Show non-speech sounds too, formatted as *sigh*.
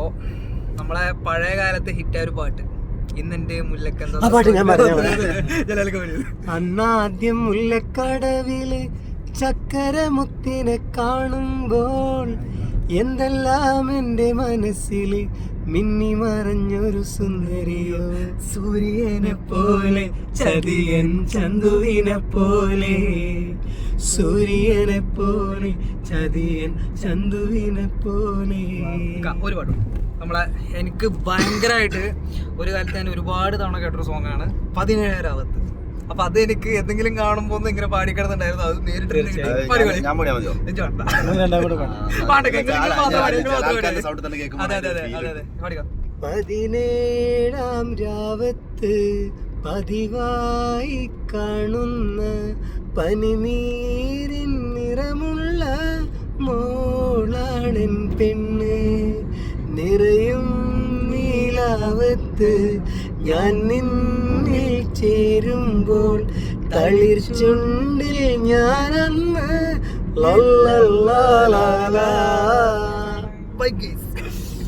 അപ്പോ നമ്മളെ പഴയ കാലത്തെ ഹിറ്റായ ഒരു പാട്ട്. ഇന്നെന്റെ *laughs* അന്നാദ്യം മുല്ലക്കടവിൽ ചക്കരമുത്തിനെ കാണുമ്പോൾ എന്തെല്ലാം എന്റെ മനസ്സിൽ മിന്നി മറഞ്ഞൊരു സുന്ദരിയോ? സൂര്യനെ പോലെ ചതിയൻ ചന്തുവിനെ പോലെ സൂര്യനെ പോലെ ചതിയൻ ചന്തുവിനെ പോലെ ഒരു പാട്ടും. നമ്മളെ എനിക്ക് ഭയങ്കരമായിട്ട് ഒരു കാലത്ത് ഞാൻ ഒരുപാട് തവണ കേട്ടൊരു സോങ്ങാണ് പതിനേഴാവത്ത് അപ്പൊ അത് എനിക്ക് എന്തെങ്കിലും കാണുമ്പോ ഒന്ന് ഇങ്ങനെ പാടിക്കിടന്നുണ്ടായിരുന്നു അത് നേരിട്ട് പതിനേഴാം രാവത്ത് പതിവായി കാണുന്ന പനിനീരിൻ നിറമുള്ള മോളാണൻ പെണ്ണ് നിറയും നീലാവത്ത് ഞാൻ നിന്നിൽ ചേരുമ്പോൾ തളിർ ചുണ്ടിൽ ഞാനന്ന് ലല്ലല്ലാലാലാ. Bye, guys.